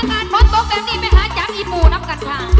จาการพดตกแบบนี้ไปหาจาบอีปูน้ำกันค่ะ